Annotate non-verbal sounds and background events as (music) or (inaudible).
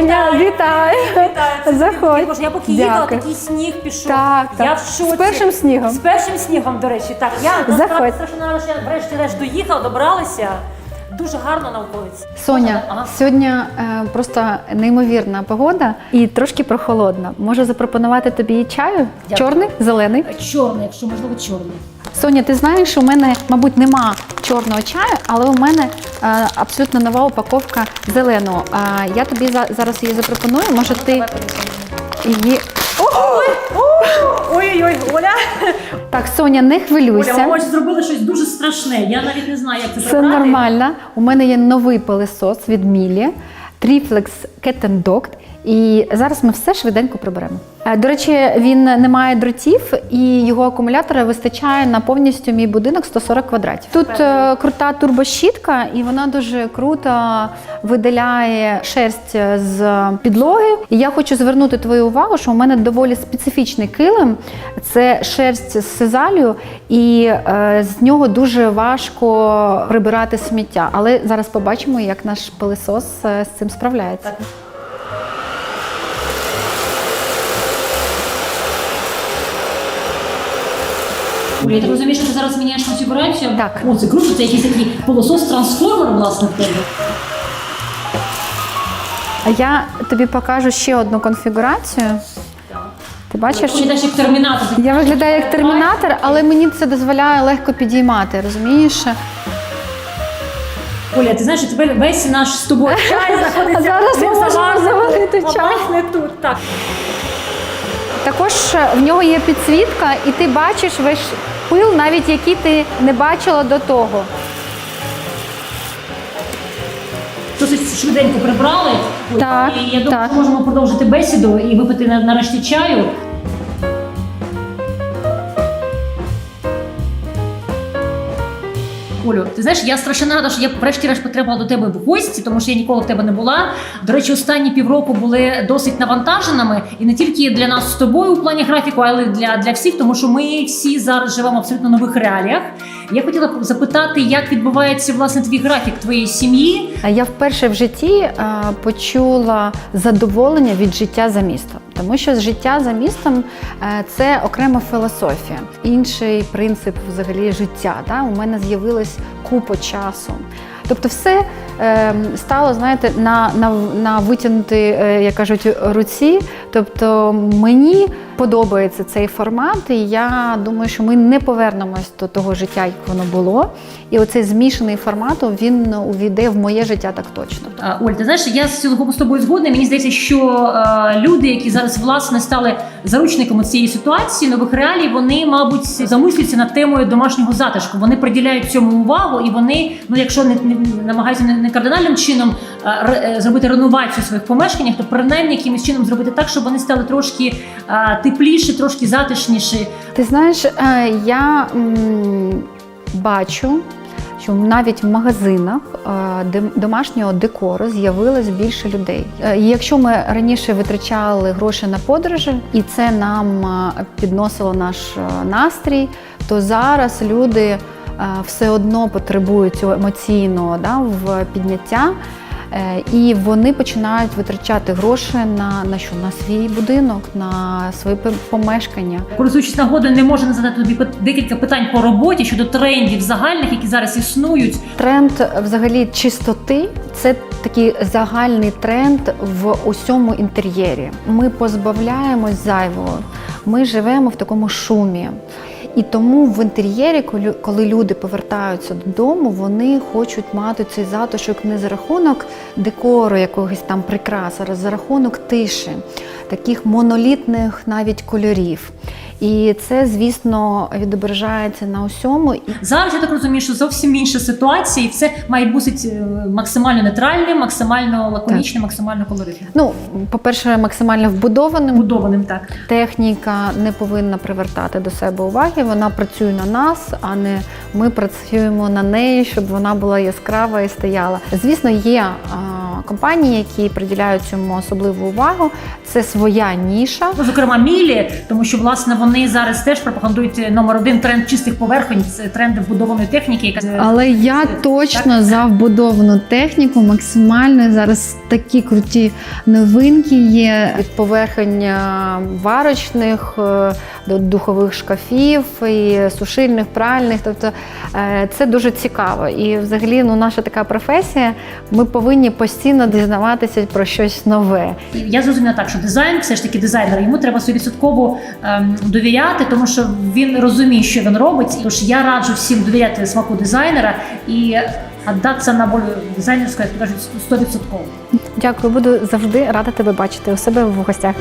Соня, вітаю. Вітаю. Заходь. Я поки їхала, Дякую. такий сніг пішов. Так, Я так. в шоці. З першим снігом. З першим снігом, до речі. Так, я насправді Заходь. страшно рада, що я врешті-решт доїхала, добралася. Дуже гарно на вулиці. Соня, Ага. сьогодні е, просто неймовірна погода і трошки прохолодно. Можу запропонувати тобі чаю? Дякую. Чорний, зелений. Чорний, якщо можливо, чорний. Соня, ти знаєш, у мене, мабуть, нема чорного чаю, але у мене е, абсолютно нова упаковка зеленого. А я тобі за- зараз її запропоную. Може, ти її. Ой-ой-ой, Оля. Так, Соня, не Оля, хвилюйся. ми ось зробили щось дуже страшне. Я навіть не знаю, як це Це нормально. У мене є новий пилесос від Мілі, Triflex Cat and Dog. І зараз ми все швиденько приберемо. Е, До речі, він не має дротів, і його акумулятора вистачає на повністю мій будинок 140 квадратів. Тут е, крута турбощітка, і вона дуже круто видаляє шерсть з підлоги. І я хочу звернути твою увагу, що у мене доволі специфічний килим. Це шерсть з сизалію, і е, з нього дуже важко прибирати сміття. Але зараз побачимо, як наш пилесос е, з цим справляється. Я так розумію, що ти зараз міняєш конфігурацію? Так. О, це круто, це якийсь такий пилосос-трансформер, власне, в тебе. А я тобі покажу ще одну конфігурацію. Ти бачиш? Ти йдеш як термінатор. Я виглядаю як термінатор, але мені це дозволяє легко підіймати, розумієш? Оля, ти знаєш, тебе весь наш з тобою (laughs) чай знаходиться. А зараз не ми можемо заварити чай. власне тут. Так. Також в нього є підсвітка, і ти бачиш весь пил, навіть який ти не бачила до того. Досить швиденько прибрали. Так, і я думаю, так. що можемо продовжити бесіду і випити на- нарешті чаю. Олю, ти знаєш, я страшно рада, що я врешті-решт потрапила до тебе в гості, тому що я ніколи в тебе не була. До речі, останні півроку були досить навантаженими, і не тільки для нас з тобою у плані графіку, але й для, для всіх, тому що ми всі зараз живемо в абсолютно нових реаліях. Я хотіла запитати, як відбувається власне твій графік твоєї сім'ї. Я вперше в житті е, почула задоволення від життя за містом, тому що життя за містом е, це окрема філософія, інший принцип взагалі життя. Да? У мене з'явилась купа часу. Тобто, все стало, знаєте, на, на, на витягнути, е, як кажуть, руці. Тобто мені подобається цей формат, і я думаю, що ми не повернемось до того життя, як воно було. І оцей змішаний формат він увійде в моє життя так точно. Оль, знаєш, я з цілого з тобою згодна. Мені здається, що е, люди, які зараз власне стали заручниками цієї ситуації, нових реалій, вони, мабуть, замислюються над темою домашнього затишку. Вони приділяють цьому увагу, і вони, ну якщо не, не намагаються не, не кардинальним чином е, е, зробити реновацію своїх помешканнях, то принаймні якимось чином зробити так, щоб вони стали трошки е, тепліші, трошки затишніші. Ти знаєш, я бачу, що навіть в магазинах домашнього декору з'явилось більше людей. Якщо ми раніше витрачали гроші на подорожі, і це нам підносило наш настрій, то зараз люди все одно потребують цього емоційного да, в підняття. Е, І вони починають витрачати гроші на, на що? На свій будинок, на своє помешкання. Користуючись нагодою, не можу не задати тобі декілька питань по роботі щодо трендів загальних, які зараз існують. Тренд взагалі чистоти це такий загальний тренд в усьому інтер'єрі. Ми позбавляємось зайвого. Ми живемо в такому шумі. І тому в інтер'єрі, коли- люди повертаються додому, вони хочуть мати цей затишок не за рахунок декору, якогось там прикрас, а за рахунок тиші, таких монолітних навіть кольорів. І це, звісно, відображається на усьому. Зараз я так розумію, що зовсім інша ситуація, і все має бути е, максимально нейтральним, максимально лаконічним, максимально колоритним. Ну, по-перше, максимально вбудованим. Будованим так. Техніка не повинна привертати до себе уваги. Вона працює на нас, а не ми працюємо на неї, щоб вона була яскрава і стояла. Звісно, є а, компаній, які приділяють цьому особливу увагу. Це своя ніша. Ну, зокрема, мілі, тому що власне вони зараз теж пропагандують номер один тренд чистих поверхонь, це тренд вбудованої техніки, яка Але я точно за вбудовану техніку, максимально зараз такі круті новинки є. від поверхень е, варочних е, до духових шкафів і сушильних, пральних. Тобто е, це дуже цікаво. І взагалі, ну, наша така професія, ми повинні постійно дізнаватися про щось нове. Я зрозуміла так, що дизайн, все ж таки дизайнер, йому треба 100% ем, довіряти, тому що він розуміє, що він робить. Тож я раджу всім довіряти смаку дизайнера і віддатися на волю дизайнерську, як кажуть, 100%. Дякую, буду завжди рада тебе бачити у себе в гостях.